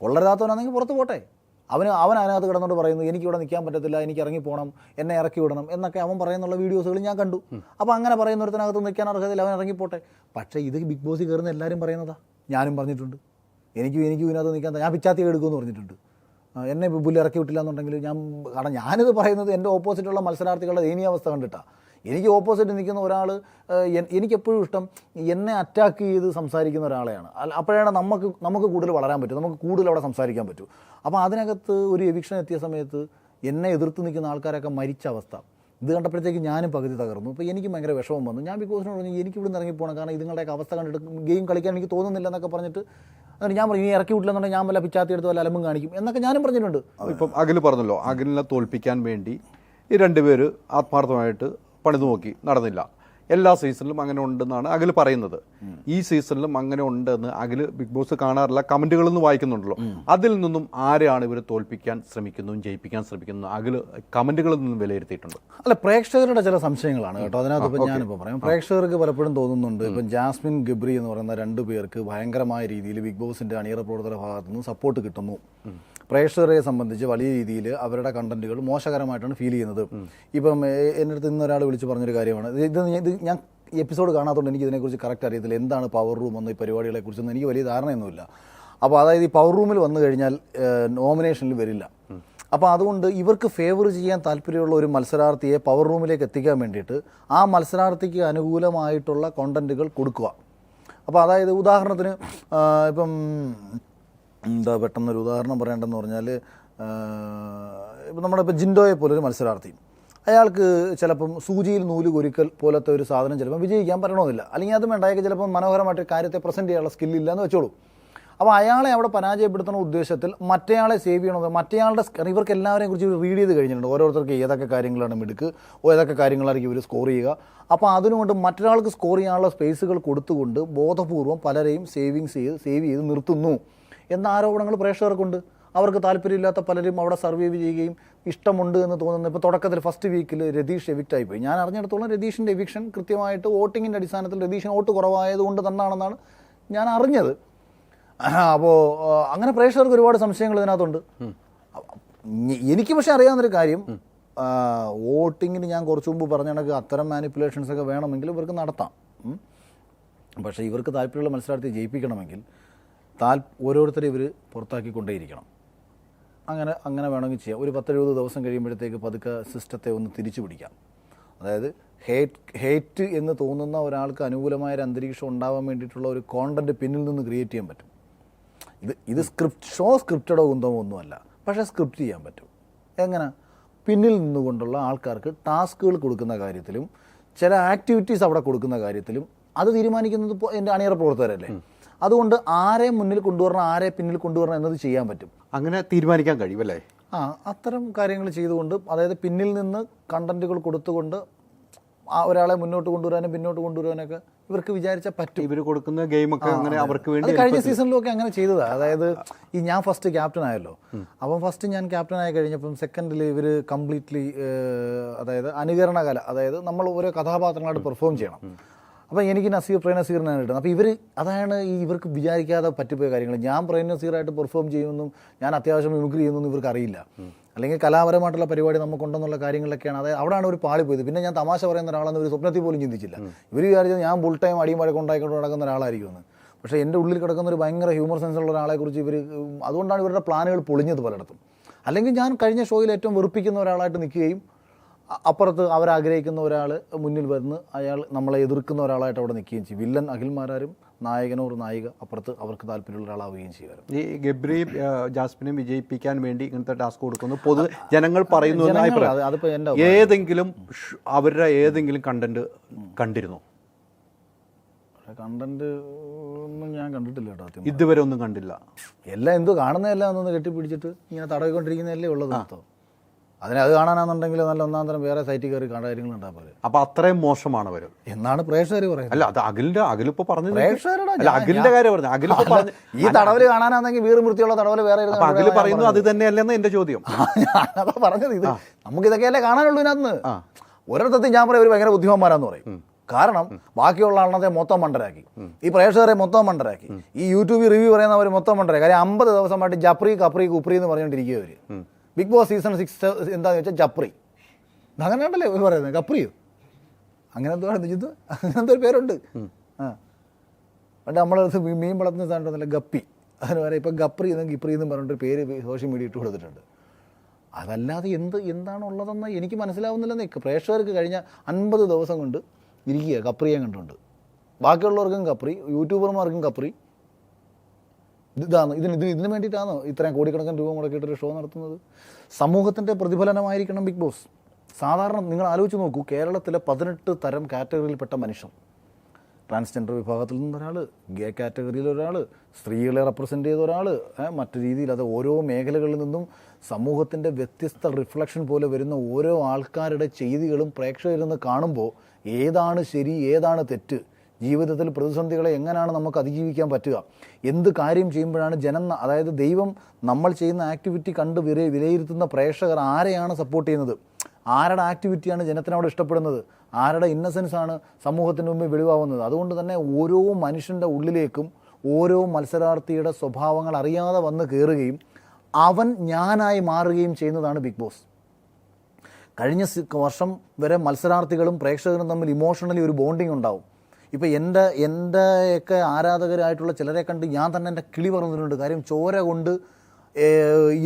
കൊള്ളരുതാത്തവനാണെങ്കിൽ പുറത്ത് പോട്ടെ. അവന് അവൻ അതിനകത്ത് കിടന്നുകൊണ്ട് പറയുന്നു എനിക്കിവിടെ നിൽക്കാൻ പറ്റത്തില്ല എനിക്ക് ഇറങ്ങി പോകണം എന്നെ ഇറക്കി വിടണം എന്നൊക്കെ അവൻ പറയുന്നുള്ള വീഡിയോസുകൾ ഞാൻ കണ്ടു. അപ്പോൾ അങ്ങനെ പറയുന്നൊരുത്തിനകത്ത് നിൽക്കാൻ അർഹതയില്ല അവൻ ഇറങ്ങിപ്പോട്ടെ പക്ഷേ ഇത് ബിഗ് ബോസിൽ കയറുന്ന എല്ലാവരും പറയുന്നതാ. ഞാനും പറഞ്ഞിട്ടുണ്ട്. എനിക്കും എനിക്ക് ഇതിനകത്ത് നിൽക്കാൻ ഞാൻ പിച്ചാത്തി എടുക്കുമെന്ന് പറഞ്ഞിട്ടുണ്ട്. എന്നെ പുല്ല് ഇറക്കി വിട്ടില്ല എന്നുണ്ടെങ്കിൽ ഞാൻ കാരണം ഞാനിത് പറയുന്നത് എന്റെ ഓപ്പോസിറ്റുള്ള മത്സരാർത്ഥികളുടെ ദയനീയാവസ്ഥ കണ്ടിട്ടാണ് എനിക്ക് ഓപ്പോസിറ്റ് നിൽക്കുന്ന ഒരാൾ എനിക്കെപ്പോഴും ഇഷ്ടം എന്നെ അറ്റാക്ക് ചെയ്ത് സംസാരിക്കുന്ന ഒരാളെയാണ്. അപ്പോഴാണ് നമുക്ക് നമുക്ക് കൂടുതൽ വളരാൻ പറ്റും. നമുക്ക് കൂടുതൽ അവിടെ സംസാരിക്കാൻ പറ്റും. അപ്പോൾ അതിനകത്ത് ഒരു എവിക്ഷൻ എത്തിയ സമയത്ത് എന്നെ എതിർത്ത് നിൽക്കുന്ന ആൾക്കാരൊക്കെ മരിച്ച അവസ്ഥ. ഇത് കണ്ടപ്പോഴത്തേക്ക് ഞാനും പകുതി തകർന്നു. അപ്പോൾ എനിക്ക് ഭയങ്കര വിഷമം വന്നു. ഞാൻ ബിഗ് ബോസിനോട് പറഞ്ഞു എനിക്ക് ഇവിടുന്ന് ഇറങ്ങിപ്പോണം കാരണം ഇതുങ്ങളുടെയൊക്കെ അവസ്ഥ കണ്ടിട്ട് ഗെയിം കളിക്കാൻ എനിക്ക് തോന്നുന്നില്ല എന്നൊക്കെ പറഞ്ഞിട്ട് എന്നിട്ട് ഞാൻ പറഞ്ഞു ഇനി ഇറക്കി വിട്ടില്ലെന്നുണ്ടെങ്കിൽ ഞാൻ വല്ല പിച്ചാത്തി എടുത്ത് വല്ല അലമ്പും കാണിക്കും എന്നൊക്കെ ഞാനും പറഞ്ഞിട്ടുണ്ട്.
ഇപ്പം അഖിൽ പറഞ്ഞല്ലോ അഖിലിനെ തോൽപ്പിക്കാൻ വേണ്ടി ഈ രണ്ടുപേര് ആത്മാർത്ഥമായിട്ട് പണിതു നോക്കി നടന്നില്ല. എല്ലാ സീസണിലും അങ്ങനെ ഉണ്ടെന്നാണ് അഖിൽ പറയുന്നത്. ഈ സീസണിലും അങ്ങനെ ഉണ്ടെന്ന് അഖിൽ ബിഗ് ബോസ് കാണാറില്ല കമന്റുകളിൽ നിന്ന് വായിക്കുന്നുണ്ടല്ലോ. അതിൽ നിന്നും ആരെയാണ് ഇവർ തോൽപ്പിക്കാൻ ശ്രമിക്കുന്നതും ജയിപ്പിക്കാൻ ശ്രമിക്കുന്നതും അഖിൽ കമന്റുകളിൽ നിന്നും വിലയിരുത്തിയിട്ടുണ്ട്.
അല്ല പ്രേക്ഷകരുടെ ചില സംശയങ്ങളാണ് കേട്ടോ. അതിനകത്ത് ഇപ്പം ഞാനിപ്പോൾ പറയാം. പ്രേക്ഷകർക്ക് പലപ്പോഴും തോന്നുന്നുണ്ട് ഇപ്പം ജാസ്മിൻ ഗബ്രി എന്ന് പറയുന്ന രണ്ട് പേർക്ക് ഭയങ്കരമായ രീതിയിൽ ബിഗ് ബോസിന്റെ അണിയറ പ്രവർത്തകരുടെ ഭാഗത്തു നിന്ന് സപ്പോർട്ട് കിട്ടുന്നു പ്രേക്ഷകരെ സംബന്ധിച്ച് വലിയ രീതിയിൽ അവരുടെ കണ്ടന്റുകൾ മോശകരമായിട്ടാണ് ഫീൽ ചെയ്യുന്നത്. ഇപ്പം എന്റെ അടുത്ത് ഇന്ന് ഒരാൾ വിളിച്ച് പറഞ്ഞൊരു കാര്യമാണ്. ഇത് ഇത് ഞാൻ- എപ്പിസോഡ് കാണാത്തതുകൊണ്ട് എനിക്ക് ഇതിനെക്കുറിച്ച് കറക്റ്റ് അറിയത്തില്ല. എന്താണ് പവർ റൂം എന്ന ഈ പരിപാടികളെ കുറിച്ചൊന്നും എനിക്ക് വലിയ ധാരണയൊന്നുമില്ല. അപ്പോൾ അതായത് ഈ പവർ റൂമിൽ വന്നു കഴിഞ്ഞാൽ നോമിനേഷനിൽ വരില്ല. അപ്പോൾ അതുകൊണ്ട് ഇവർക്ക് ഫേവർ ചെയ്യാൻ താല്പര്യമുള്ള ഒരു മത്സരാർത്ഥിയെ പവർ റൂമിലേക്ക് എത്തിക്കാൻ വേണ്ടിയിട്ട് ആ മത്സരാർത്ഥിക്ക് അനുകൂലമായിട്ടുള്ള കോണ്ടന്റുകൾ കൊടുക്കുക. അപ്പോൾ അതായത് ഉദാഹരണത്തിന് ഇപ്പം എന്താ പെട്ടെന്നൊരു ഉദാഹരണം പറയേണ്ടതെന്ന് പറഞ്ഞാൽ ഇപ്പം നമ്മുടെ ഇപ്പം ജിൻഡോയെ പോലെ ഒരു മത്സരാർത്ഥി. അയാൾക്ക് ചിലപ്പം സൂചിയിൽ നൂൽ കൊരിക്കൽ പോലത്തെ ഒരു സാധനം ചിലപ്പം വിജയിക്കാൻ പറ്റണമെന്നില്ല. അല്ലെങ്കിൽ അതും വേണ്ട അയാൾക്ക് ചിലപ്പം മനോഹരമായിട്ട് കാര്യത്തെ പ്രസന്റ് ചെയ്യാനുള്ള സ്കില്ലില്ല എന്ന് വെച്ചോളൂ. അപ്പോൾ അയാളെ അവിടെ പരാജയപ്പെടുത്തുന്ന ഉദ്ദേശത്തിൽ മറ്റേയാളെ സേവ് ചെയ്യണമെന്ന് മറ്റേയാളുടെ ഇവർക്ക് എല്ലാവരെയും കുറിച്ച് റീഡ് ചെയ്ത് കഴിഞ്ഞിട്ടുണ്ട്. ഓരോരുത്തർക്ക് ഏതൊക്കെ കാര്യങ്ങളാണ് മിടുക്ക് ഏതൊക്കെ കാര്യങ്ങളായിരിക്കും ഇവർ സ്കോർ ചെയ്യുക. അപ്പോൾ അതിനുകൊണ്ട് മറ്റൊരാൾക്ക് സ്കോർ ചെയ്യാനുള്ള സ്പേസുകൾ കൊടുത്തുകൊണ്ട് ബോധപൂർവം പലരെയും സേവിങ്സ് ചെയ്ത് സേവ് ചെയ്ത് നിർത്തുന്നു. എന്ന ആരോപണങ്ങൾ പ്രേക്ഷകർക്കുണ്ട്. അവർക്ക് താല്പര്യമില്ലാത്ത പലരും അവിടെ സർവൈവ് ചെയ്യുകയും ഇഷ്ടമുണ്ട് എന്ന് തോന്നുന്നു ഇപ്പോൾ തുടക്കത്തിൽ ഫസ്റ്റ് വീക്കിൽ രതീഷ് എവിക്റ്റ് ആയിപ്പോയി ഞാൻ അറിഞ്ഞിടത്തോളം രതീഷിന്റെ എവിക്ഷൻ കൃത്യമായിട്ട് വോട്ടിങ്ങിന്റെ അടിസ്ഥാനത്തിൽ രതീഷിന് വോട്ട് കുറവായതുകൊണ്ട് തന്നാണെന്നാണ് ഞാൻ അറിഞ്ഞത്. അപ്പോൾ അങ്ങനെ പ്രേക്ഷകർക്ക് ഒരുപാട് സംശയങ്ങൾ ഇതിനകത്തുണ്ട്. എനിക്ക് പക്ഷേ അറിയാവുന്നൊരു കാര്യം വോട്ടിങ്ങിന് ഞാൻ കുറച്ച് മുമ്പ് പറഞ്ഞ കണക്ക് അത്തരം മാനിപ്പുലേഷൻസ് ഒക്കെ വേണമെങ്കിൽ ഇവർക്ക് നടത്താം. പക്ഷേ ഇവർക്ക് താല്പര്യമുള്ള മത്സരാർത്ഥിയെ ജയിപ്പിക്കണമെങ്കിൽ താൽ ഓരോരുത്തരെ ഇവർ പുറത്താക്കിക്കൊണ്ടേയിരിക്കണം. അങ്ങനെ അങ്ങനെ വേണമെങ്കിൽ ചെയ്യാം. ഒരു പത്തെഴുപത് ദിവസം കഴിയുമ്പോഴത്തേക്ക് പതുക്കെ സിസ്റ്റത്തെ ഒന്ന് തിരിച്ചു പിടിക്കാം. അതായത് ഹേറ്റ് ഹേറ്റ് എന്ന് തോന്നുന്ന ഒരാൾക്ക് അനുകൂലമായ ഒരു അന്തരീക്ഷം ഉണ്ടാവാൻ വേണ്ടിയിട്ടുള്ള ഒരു കോണ്ടന്റ് പിന്നിൽ നിന്ന് ക്രിയേറ്റ് ചെയ്യാൻ പറ്റും. ഇത് ഇത് സ്ക്രിപ്റ്റ് ഷോ സ്ക്രിപ്റ്റഡോ കുന്തമോ ഒന്നുമല്ല. പക്ഷേ സ്ക്രിപ്റ്റ് ചെയ്യാൻ പറ്റും. എങ്ങനെ? പിന്നിൽ നിന്നുകൊണ്ടുള്ള ആൾക്കാർക്ക് ടാസ്കുകൾ കൊടുക്കുന്ന കാര്യത്തിലും ചില ആക്ടിവിറ്റീസ് അവിടെ കൊടുക്കുന്ന കാര്യത്തിലും അത് തീരുമാനിക്കുന്നത് എന്റെ അണിയറ പ്രവർത്തകരല്ലേ? അതുകൊണ്ട് ആരെ മുന്നിൽ കൊണ്ടുവരണം ആരെ പിന്നിൽ കൊണ്ടുവരണം എന്നത് ചെയ്യാൻ പറ്റും.
അങ്ങനെ തീരുമാനിക്കാൻ കഴിയുമല്ലേ?
ആ അത്തരം കാര്യങ്ങൾ ചെയ്തുകൊണ്ട് അതായത് പിന്നിൽ നിന്ന് കണ്ടന്റുകൾ കൊടുത്തുകൊണ്ട് ആ ഒരാളെ മുന്നോട്ട് കൊണ്ടുവരാനും പിന്നോട്ട് കൊണ്ടുവരാനൊക്കെ ഇവർക്ക് വിചാരിച്ചാൽ പറ്റും.
ഇവർ കൊടുക്കുന്ന ഗെയിമൊക്കെ അങ്ങനെ അവർക്ക് വേണ്ടി
കഴിഞ്ഞ സീസണിലൊക്കെ അങ്ങനെ ചെയ്തതാണ് അതായത് ഈ ഞാൻ ഫസ്റ്റ് ക്യാപ്റ്റൻ ആയല്ലോ. അപ്പം ഫസ്റ്റ് ഞാൻ ക്യാപ്റ്റൻ ആയി കഴിഞ്ഞപ്പം സെക്കൻഡിൽ ഇവർ കംപ്ലീറ്റ്ലി അതായത് അനുകരണകല അതായത് നമ്മൾ ഓരോ കഥാപാത്രങ്ങളായിട്ട് പെർഫോം ചെയ്യണം. അപ്പം എനിക്ക് നസീർ പ്രേം നസീറിനാണ് കിട്ടുന്നത് അപ്പോൾ ഇവർ അതാണ് ഈ ഇവർക്ക് വിചാരിക്കാതെ പറ്റിപ്പോയ കാര്യങ്ങൾ. ഞാൻ പ്രേം നസീറായിട്ട് പെർഫോം ചെയ്യുമെന്നും ഞാൻ അത്യാവശ്യം മിമിക്രി ചെയ്യുന്നൊന്നും ഇവർക്ക് അറിയില്ല. അല്ലെങ്കിൽ കലാപരമായിട്ടുള്ള പരിപാടി നമുക്കുണ്ടെന്നുള്ള കാര്യങ്ങളൊക്കെയാണ് അതായത് അവിടെയാണ് ഒരു പാളി പോയത്. പിന്നെ ഞാൻ തമാശ പറയുന്ന ഒരാളെന്ന് ഒരു സ്വപ്നത്തിൽ പോലും ചിന്തിച്ചില്ല. ഇവർ വിചാരിച്ചത് ഞാൻ ഫുൾ ടൈം അടിയും വഴക്കം ഉണ്ടായിക്കൊണ്ട് നടക്കുന്ന ഒരാളായിരിക്കുമെന്ന്. പക്ഷേ എന്റെ ഉള്ളിൽ കിടക്കുന്ന ഒരു ഭയങ്കര ഹ്യൂമർ സെൻസ് ഉള്ള ഒരാളെക്കുറിച്ച് ഇവർ അതുകൊണ്ടാണ് ഇവരുടെ പ്ലാനുകൾ പൊളിഞ്ഞത് പലയിടത്തും. അല്ലെങ്കിൽ ഞാൻ കഴിഞ്ഞ ഷോയിൽ ഏറ്റവും വെറുപ്പിക്കുന്ന ഒരാളായിട്ട് നിൽക്കുകയും അപ്പുറത്ത് അവരാഗ്രഹിക്കുന്ന ഒരാൾ മുന്നിൽ വരുന്നു അയാൾ നമ്മളെ എതിർക്കുന്ന ഒരാളായിട്ട് അവിടെ നിൽക്കുകയും ചെയ്യും. വില്ലൻ അഖിൽമാരാരും നായകനോ ഒരു നായിക അപ്പുറത്ത് അവർക്ക് താല്പര്യമുള്ള ഒരാളാവുകയും ചെയ്യുമായിരുന്നു
ഈ ഗബ്രി ജാസ്മിനെ വിജയിപ്പിക്കാൻ വേണ്ടി ഇങ്ങനത്തെ ടാസ്ക് കൊടുക്കുന്നു. പൊതു ജനങ്ങൾ പറയുന്നു ഏതെങ്കിലും അവരുടെ ഏതെങ്കിലും കണ്ടന്റ് കണ്ടിരുന്നു?
കണ്ടന്റ് ഒന്നും ഞാൻ കണ്ടിട്ടില്ല കേട്ടോ
ഇതുവരെ ഒന്നും കണ്ടില്ല.
എല്ലാം എന്തോ കാണുന്നതല്ല എന്നൊന്ന് കെട്ടിപ്പിടിച്ചിട്ട് ഇങ്ങനെ തടവിക്കൊണ്ടിരിക്കുന്നതല്ലേ ഉള്ളത് മൊത്തം. അതിനെ അത് കാണാനാണെന്നുണ്ടെങ്കിൽ നല്ല ഒന്നാം തരം വേറെ സൈറ്റിൽ കയറി കാണാൻ കാര്യങ്ങൾ ഉണ്ടാകും പോലെ.
അപ്പൊ അത്രയും മോശമാണ് വരും
എന്നാണ് പ്രേക്ഷകർ പറയുന്നത്.
അല്ല അത് അഖിലിന്റെ അഖിലിപ്പോ പറഞ്ഞു
പ്രേക്ഷകരുടെ
അല്ല അഖിലിന്റെ കാര്യം പറഞ്ഞു അഖിലിപ്പോ പറഞ്ഞു
ഈ തടവൽ കാണാനാണെങ്കിൽ വീറും വൃത്തിയുള്ള തടവൽ വേറെ അഖിൽ
പറയുന്നു അത് തന്നെയല്ലെന്ന് എന്റെ ചോദ്യം.
ഞാനതാ പറഞ്ഞത്. ഇത് നമുക്ക് ഇതൊക്കെയല്ലേ കാണാനുള്ളൂ ഇതിനകത്ത്. ഒരിടത്തും ഞാൻ പറയും ഒരു ഭയങ്കര ബുദ്ധിമാന്മാരാന്ന് പറയും. കാരണം ബാക്കിയുള്ള ആളത്തെ മൊത്തം മണ്ടരാക്കി. ഈ പ്രേക്ഷകരെ മൊത്തം മണ്ടരാക്കി. ഈ യൂട്യൂബിൽ റിവ്യൂ പറയുന്നവർ മൊത്തം മണ്ടരാക്കി. കാര്യം അമ്പത് ദിവസമായിട്ട് ജപ്രി കപ്രി കുപ്രി എന്ന് പറഞ്ഞുകൊണ്ടിരിക്കുക ബിഗ് ബോസ് സീസൺ സിക്സ് എന്താണെന്ന് വെച്ചാൽ ജപ്രി. അങ്ങനെ ഉണ്ടല്ലേ പറയുന്നത്? കപ്രിയോ? അങ്ങനെ എന്തോ ഇത് അങ്ങനത്തെ ഒരു പേരുണ്ട്. ആ. പണ്ട് നമ്മളടുത്ത് മീൻ വളർത്തുന്ന സാധനം നല്ല ഗപ്പി. അതിന് പറയാം ഇപ്പം ഗപ്രി എന്നും ഗിപ്രി എന്നും പറഞ്ഞിട്ട് പേര് സോഷ്യൽ മീഡിയ ഇട്ട് കൊടുത്തിട്ടുണ്ട്. അതല്ലാതെ എന്ത് എന്താണ് ഉള്ളതെന്ന് എനിക്ക് മനസ്സിലാവുന്നില്ലെന്ന്. പ്രേക്ഷകർക്ക് കഴിഞ്ഞ അൻപത് ദിവസം കൊണ്ട് ഇരിക്കുക കപ്രിയെ കണ്ടുകൊണ്ട് ബാക്കിയുള്ളവർക്കും കപ്രി യൂട്യൂബർമാർക്കും കപ്രി ഇതാണ്. ഇതിന് ഇതിന് ഇതിന് വേണ്ടിയിട്ടാണോ ഇത്രയും കോടിക്കണക്കിന് രൂപ മുടക്കിയിട്ടൊരു ഷോ നടത്തുന്നത്? സമൂഹത്തിന്റെ പ്രതിഫലനമായിരിക്കണം ബിഗ് ബോസ്. സാധാരണ നിങ്ങൾ ആലോചിച്ച് നോക്കൂ കേരളത്തിലെ പതിനെട്ട് തരം കാറ്റഗറിയിൽപ്പെട്ട മനുഷ്യർ. ട്രാൻസ്ജെൻഡർ വിഭാഗത്തിൽ നിന്ന് ഒരാൾ ഗേ കാറ്റഗറിയിൽ ഒരാൾ സ്ത്രീകളെ റെപ്രസെന്റ് ചെയ്ത ഒരാൾ മറ്റു രീതിയിൽ അത് ഓരോ മേഖലകളിൽ നിന്നും സമൂഹത്തിന്റെ വ്യത്യസ്ത റിഫ്ലക്ഷൻ പോലെ വരുന്ന ഓരോ ആൾക്കാരുടെ ചെയ്തികളും പ്രേക്ഷകരിൽ നിന്ന് കാണുമ്പോൾ ഏതാണ് ശരി ഏതാണ് തെറ്റ്? ജീവിതത്തിൽ പ്രതിസന്ധികളെ എങ്ങനെയാണ് നമുക്ക് അതിജീവിക്കാൻ പറ്റുക? എന്ത് കാര്യം ചെയ്യുമ്പോഴാണ് ജനം അതായത് ദൈവം നമ്മൾ ചെയ്യുന്ന ആക്ടിവിറ്റി കണ്ട് വില വിലയിരുത്തുന്ന പ്രേക്ഷകർ ആരെയാണ് സപ്പോർട്ട് ചെയ്യുന്നത്? ആരുടെ ആക്ടിവിറ്റിയാണ് ജനത്തിനവിടെ ഇഷ്ടപ്പെടുന്നത്? ആരുടെ ഇന്നസെൻസ് ആണ് സമൂഹത്തിന് മുമ്പിൽ വെളിവാകുന്നത്? അതുകൊണ്ട് തന്നെ ഓരോ മനുഷ്യന്റെ ഉള്ളിലേക്കും ഓരോ മത്സരാർത്ഥിയുടെ സ്വഭാവങ്ങൾ അറിയാതെ വന്ന് കയറുകയും അവൻ ഞാനായി മാറുകയും ചെയ്യുന്നതാണ് ബിഗ് ബോസ്. കഴിഞ്ഞ വർഷം വരെ മത്സരാർത്ഥികളും പ്രേക്ഷകരും തമ്മിൽ ഇമോഷണലി ഒരു ബോണ്ടിങ് ഉണ്ടാവും. ഇപ്പോൾ എന്റെ എന്റെയൊക്കെ ആരാധകരായിട്ടുള്ള ചിലരെ കണ്ട് ഞാൻ തന്നെ എന്റെ കിളി പറഞ്ഞിട്ടുണ്ട്. കാര്യം ചോര കൊണ്ട്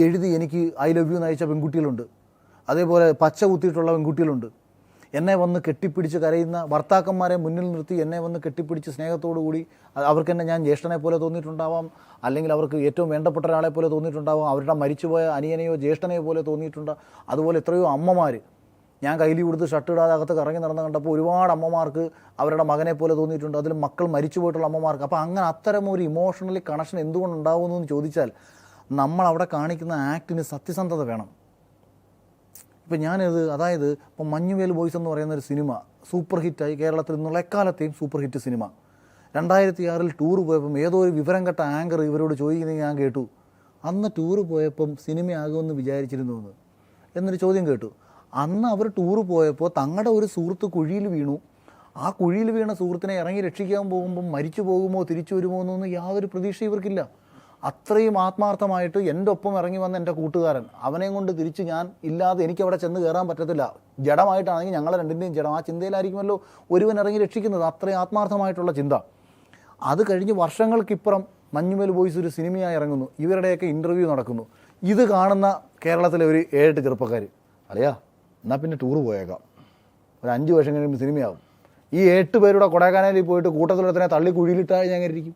എഴുതി എനിക്ക് ഐ ലവ് യു എന്ന് അയച്ച പെൺകുട്ടികളുണ്ട്. അതേപോലെ പച്ച കുത്തിയിട്ടുള്ള പെൺകുട്ടികളുണ്ട്. എന്നെ വന്ന് കെട്ടിപ്പിടിച്ച് കരയുന്ന ഭർത്താക്കന്മാരെ മുന്നിൽ നിർത്തി എന്നെ വന്ന് കെട്ടിപ്പിടിച്ച് സ്നേഹത്തോടു കൂടി അവർക്ക് എന്നെ ഞാൻ ജ്യേഷ്ഠനെ പോലെ തോന്നിയിട്ടുണ്ടാവാം. അല്ലെങ്കിൽ അവർക്ക് ഏറ്റവും വേണ്ടപ്പെട്ട ഒരാളെ പോലെ തോന്നിയിട്ടുണ്ടാവാം. അവരുടെ മരിച്ചുപോയ അനിയനെയോ ജ്യേഷ്ഠനെയോ പോലെ തോന്നിയിട്ടുണ്ട് അതുപോലെ എത്രയോ അമ്മമാർ ഞാൻ കയ്യിൽ കൊടുത്ത് ഷർട്ട് ഇടാതെ അകത്ത് കറങ്ങി നടന്ന് കണ്ടപ്പോൾ ഒരുപാട് അമ്മമാർക്ക് അവരുടെ മകനെ പോലെ തോന്നിയിട്ടുണ്ട്. അതിൽ മക്കൾ മരിച്ചു പോയിട്ടുള്ള അമ്മമാർക്ക്. അപ്പോൾ അങ്ങനെ അത്തരം ഒരു ഇമോഷണലി കണക്ഷൻ എന്തുകൊണ്ട് ഉണ്ടാകുന്നു എന്ന് ചോദിച്ചാൽ നമ്മൾ അവിടെ കാണിക്കുന്ന ആക്ടിന് സത്യസന്ധത വേണം. ഇപ്പം ഞാനിത് അതായത് ഇപ്പം മഞ്ഞുവേൽ ബോയ്സ് എന്ന് പറയുന്ന ഒരു സിനിമ സൂപ്പർ ഹിറ്റായി കേരളത്തിൽ നിന്നുള്ള എക്കാലത്തെയും സൂപ്പർ ഹിറ്റ് സിനിമ. രണ്ടായിരത്തി ആറിൽ ടൂർ പോയപ്പം ഏതോ ഒരു വിവരം കെട്ട ആങ്കർ ഇവരോട് ചോദിക്കുന്നത് ഞാൻ കേട്ടു. അന്ന് ടൂർ പോയപ്പം സിനിമയാകുമെന്ന് വിചാരിച്ചിരുന്നു എന്ന്. എന്നൊരു ചോദ്യം കേട്ടു. അന്ന് അവർ ടൂർ പോയപ്പോൾ തങ്ങളുടെ ഒരു സുഹൃത്ത് കുഴിയിൽ വീണു. ആ കുഴിയിൽ വീണ സുഹൃത്തിനെ ഇറങ്ങി രക്ഷിക്കാൻ പോകുമ്പോൾ മരിച്ചു പോകുമോ തിരിച്ചു വരുമോ എന്നൊന്നും യാതൊരു പ്രതീക്ഷ ഇവർക്കില്ല. അത്രയും ആത്മാർത്ഥമായിട്ട് എന്റെ ഒപ്പം ഇറങ്ങി വന്ന എന്റെ കൂട്ടുകാരൻ അവനെയും കൊണ്ട് തിരിച്ച് ഞാൻ ഇല്ലാതെ എനിക്ക് അവിടെ ചെന്ന് കയറാൻ പറ്റത്തില്ല. ജഡമായിട്ടാണെങ്കിൽ ഞങ്ങളെ രണ്ടിന്റെയും ജഡം. ആ ചിന്തയിലായിരിക്കുമല്ലോ ഒരുവൻ ഇറങ്ങി രക്ഷിക്കുന്നത്. അത്രയും ആത്മാർത്ഥമായിട്ടുള്ള ചിന്ത. അത് കഴിഞ്ഞ് വർഷങ്ങൾക്കിപ്പുറം മഞ്ഞുമേൽ ബോയ്സ് ഒരു സിനിമയായി ഇറങ്ങുന്നു. ഇവരുടെയൊക്കെ ഇന്റർവ്യൂ നടക്കുന്നു. ഇത് കാണുന്ന കേരളത്തിലെ ഒരു ഏഴെട്ട് ചെറുപ്പക്കാർ അറിയാ എന്നാൽ പിന്നെ ടൂർ പോയേക്കാം. ഒരു അഞ്ച് വർഷം കഴിയുമ്പോൾ സിനിമയാവും. ഈ എട്ട് പേരുടെ കൊടൈക്കനാലിൽ പോയിട്ട് കൂട്ടത്തിലൊരുത്തനെ തള്ളി കുഴിയിലിട്ടാൽ ഞാൻ കരുതിയിരിക്കും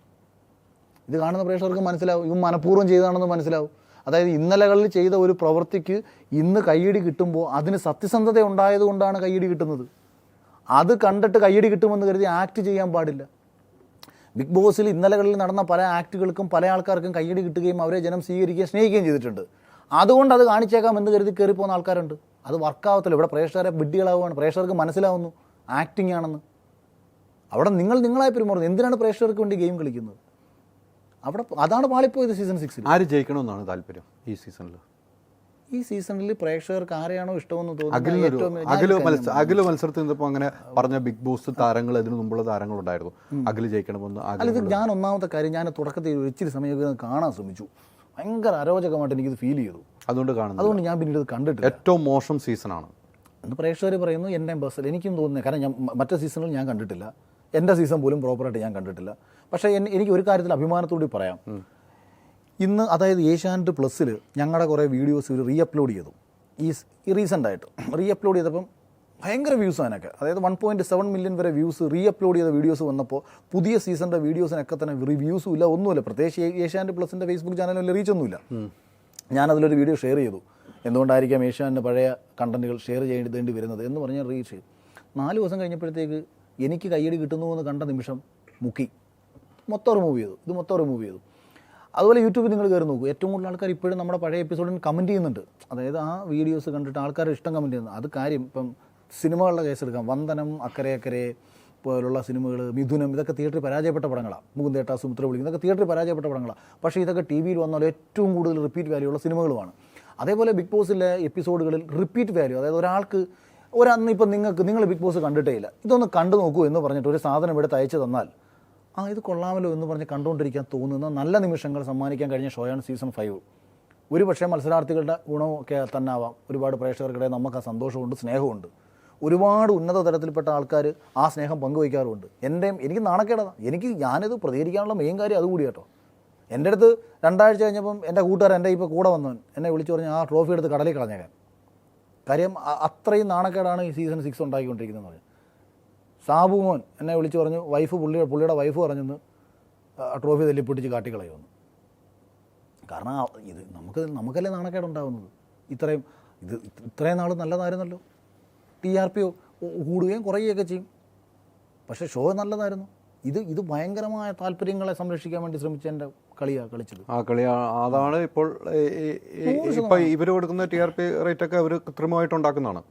ഇത് കാണുന്ന പ്രേക്ഷകർക്ക് മനസ്സിലാവും. ഇവൻ മനഃപൂർവം ചെയ്തതാണെന്ന് മനസ്സിലാവും. അതായത് ഇന്നലകളിൽ ചെയ്ത ഒരു പ്രവൃത്തിക്ക് ഇന്ന് കയ്യടി കിട്ടുമ്പോൾ അതിന് സത്യസന്ധത ഉണ്ടായതുകൊണ്ടാണ് കയ്യടി കിട്ടുന്നത്. അത് കണ്ടിട്ട് കയ്യടി കിട്ടുമെന്ന് കരുതി ആക്ട് ചെയ്യാൻ പാടില്ല. ബിഗ് ബോസിൽ ഇന്നലകളിൽ നടന്ന പല ആക്റ്റുകൾക്കും പല ആൾക്കാർക്കും കയ്യടി കിട്ടുകയും അവരെ ജനം സ്വീകരിക്കുകയും സ്നേഹിക്കുകയും ചെയ്തിട്ടുണ്ട്. അതുകൊണ്ട് അത് കാണിച്ചേക്കാം എന്ന് കരുതി കയറിപ്പോകുന്ന ആൾക്കാരുണ്ട്. അത് വർക്കാവത്തില്ല. ഇവിടെ പ്രേക്ഷകരെ വിഡ്ഢികളാവുകയാണ്. പ്രേക്ഷകർക്ക് മനസ്സിലാവുന്നു. ആക്ടിങ് ആണെന്ന്. അവിടെ നിങ്ങൾ നിങ്ങളായി പെരുമാറുന്നു. എന്തിനാണ് പ്രേക്ഷകർക്ക് വേണ്ടി ഗെയിം കളിക്കുന്നത്? അവിടെ അതാണ് പാളിപ്പോയത് സീസൺ സിക്സിൽ
ആര് ജയിക്കണമെന്നാണ് താല്പര്യം ഈ സീസണിൽ
ഈ സീസണിൽ പ്രേക്ഷകർക്ക് ആരെയാണോ ഇഷ്ടമെന്ന് തോന്നുന്നത്?
അഖില മത്സരത്തിൽ നിന്നപ്പോൾ അങ്ങനെ പറഞ്ഞ ബിഗ് ബോസ് താരങ്ങൾ ഇതിനു മുമ്പുള്ള താരങ്ങളുണ്ടായിരുന്നു. അഖിൽ ജയിക്കണമെന്ന്
അല്ല ഇത് ഞാൻ ഒന്നാമത്തെ കാര്യം ഞാൻ തുടക്കത്തിൽ ഒരിച്ചിരി സമയം കാണാൻ ശ്രമിച്ചു. ഭയങ്കര അരോചകമായിട്ട് എനിക്കിത് ഫീൽ ചെയ്തു.
അതുകൊണ്ട് കാണുന്നു
അതുകൊണ്ട് ഞാൻ പിന്നീട് ഇത് കണ്ടിട്ടില്ല.
ഏറ്റവും മോശം സീസണാണ്.
എന്ന് പ്രേക്ഷകർ പറയുന്നു എന്റെ ബസ്സിൽ എനിക്കും തോന്നുന്നത് കാരണം ഞാൻ മറ്റേ സീസണിൽ ഞാൻ കണ്ടിട്ടില്ല. എന്റെ സീസൺ പോലും പ്രോപ്പറായിട്ട് ഞാൻ കണ്ടിട്ടില്ല. പക്ഷേ എനിക്ക് ഒരു കാര്യത്തിൽ അഭിമാനത്തോടെ പറയാം. ഇന്ന് അതായത് ഏഷ്യാനെറ്റ് പ്ലസ്സിൽ ഞങ്ങളുടെ കുറേ വീഡിയോസ് ഇവർ റീ അപ്ലോഡ് ചെയ്തു. ഈ റീസെന്റായിട്ട് ഈ റീസെന്റ് ആയിട്ട് റീ അപ്ലോഡ് ചെയ്തപ്പം ഭയങ്കര വ്യൂസ് അതിനൊക്കെ. അതായത് വൺ പോയിന്റ് സെവൻ മില്യൺ വരെ വ്യൂസ് റീ അപ്ലോഡ് ചെയ്ത വീഡിയോസ് വന്നപ്പോൾ പുതിയ സീസണിന്റെ വീഡിയോസിനൊക്കെ തന്നെ റിവ്യൂസും ഇല്ല ഒന്നുമില്ല. പ്രത്യേകിച്ച് ഏഷ്യാന്റെ പ്ലസിന്റെ ഫേസ്ബുക്ക് ചാനലിൽ വലിയ റീച്ചൊന്നുമില്ല ഞാനതിലൊരു വീഡിയോ ഷെയർ ചെയ്തു. എന്തുകൊണ്ടായിരിക്കാം ഏഷ്യാന്റെ പഴയ കണ്ടന്റുകൾ ഷെയർ ചെയ്യേണ്ടി വരുന്നത് എന്ന് പറഞ്ഞാൽ റീച്ച് ചെയ്തു. നാല് ദിവസം കഴിഞ്ഞപ്പോഴത്തേക്ക് എനിക്ക് കയ്യടി കിട്ടുന്നു എന്ന് കണ്ട നിമിഷം മുക്കി. മൊത്തം റിമൂവ് ചെയ്തു. ഇത് മൊത്തം റിമൂവ് ചെയ്തു. അതുപോലെ യൂട്യൂബിൽ നിങ്ങൾ കയറി നോക്കൂ. ഏറ്റവും കൂടുതൽ ആൾക്കാർ ഇപ്പോഴും നമ്മുടെ പഴയ എപ്പിസോഡിന് കമന്റ് ചെയ്യുന്നുണ്ട്. അതായത് ആ വീഡിയോസ് കണ്ടിട്ട് ആൾക്കാർ ഇഷ്ടം കമന്റ് ചെയ്യുന്നത് അത് കാര്യം ഇപ്പം സിനിമകളുടെ കേസെടുക്കാം. വന്ദനം അക്കരെ അക്കരെ പോലുള്ള സിനിമകൾ മിഥുനം ഇതൊക്കെ തിയേറ്ററിൽ പരാജയപ്പെട്ട പടങ്ങളാണ് മുകുന്ദേട്ട സുമിത്ര വിളി ഇതൊക്കെ തിയേറ്ററിൽ പരാജയപ്പെട്ട പടങ്ങളാണ് പക്ഷേ ഇതൊക്കെ ടി വിയിൽ വന്നാൽ ഏറ്റവും കൂടുതൽ റിപ്പീറ്റ് വാല്യൂ ഉള്ള സിനിമകളുമാണ്. അതേപോലെ ബിഗ് ബോസിലെ എപ്പിസോഡുകളിൽ റിപ്പീറ്റ് വാല്യൂ അതായത് ഒരാൾക്ക് ഒരന്ന് ഇപ്പം നിങ്ങൾക്ക് നിങ്ങൾ ബിഗ് ബോസ് കണ്ടിട്ടേ ഇല്ല. ഇതൊന്ന് കണ്ടു നോക്കൂ എന്ന് പറഞ്ഞിട്ട് ഒരു സാധനം എടുത്ത് അയച്ചു തന്നാൽ ആ ഇത് കൊള്ളാമല്ലോ എന്ന് പറഞ്ഞ് കണ്ടുകൊണ്ടിരിക്കാൻ തോന്നുന്ന നല്ല നിമിഷങ്ങൾ സമ്മാനിക്കാൻ കഴിഞ്ഞ ഷോയാണ് സീസൺ ഫൈവ് ഒരു പക്ഷേ മത്സരാർത്ഥികളുടെ ഗുണമൊക്കെ തന്നെ ആവാം ഒരുപാട് പ്രേക്ഷകർക്കിടെ നമുക്ക് ആ സന്തോഷമുണ്ട് സ്നേഹമുണ്ട്. ഒരുപാട് ഉന്നത തലത്തിൽപ്പെട്ട ആൾക്കാർ ആ സ്നേഹം പങ്കുവയ്ക്കാറുമുണ്ട്. എന്റെയും എനിക്ക് നാണക്കേടാണ്. എനിക്ക് ഞാനിത് പ്രതികരിക്കാനുള്ള മെയിൻ കാര്യം അതുകൂടി കേട്ടോ. എന്റെ അടുത്ത് രണ്ടാഴ്ച കഴിഞ്ഞപ്പം എന്റെ കൂട്ടുകാരൻ എന്റെ ഇപ്പോൾ കൂടെ വന്നവൻ എന്നെ വിളിച്ചു പറഞ്ഞ് ആ ട്രോഫി എടുത്ത് കടലിൽ കളഞ്ഞേക്കാൻ. കാര്യം അത്രയും നാണക്കേടാണ് ഈ സീസൺ സിക്സ് ഉണ്ടാക്കിക്കൊണ്ടിരിക്കുന്നത് പറഞ്ഞു. സാബു മോൻ എന്നെ വിളിച്ചു പറഞ്ഞു വൈഫ് പുള്ളി പുള്ളിയുടെ വൈഫ് പറഞ്ഞെന്ന് ട്രോഫി തല്ലിപ്പിടിച്ച് കാട്ടിക്കളയുമെന്ന്. കാരണം ഇത് നമുക്ക് നമുക്കല്ലേ നാണക്കേടുണ്ടാവുന്നത്? ഇത്രയും ഇത് ഇത്രയും നാൾ നല്ലതായിരുന്നല്ലോ ടി ആർ പി കൂടുകയും കുറയുകയൊക്കെ ചെയ്യും. പക്ഷേ ഷോ നല്ലതായിരുന്നു. ഇത് ഇത് ഭയങ്കരമായ താല്പര്യങ്ങളെ സംരക്ഷിക്കാൻ വേണ്ടി ശ്രമിച്ചതിന്റെ കളിയാണ് കളിച്ചത്.
ആ കളി അതാണ് ഇപ്പോൾ ഇപ്പോൾ ഇവർ കൊടുക്കുന്ന ടി ആർ പി റേറ്റ് ഒക്കെ അവർ കൃത്രിമമായിട്ട് ഉണ്ടാക്കുന്നതാണ്.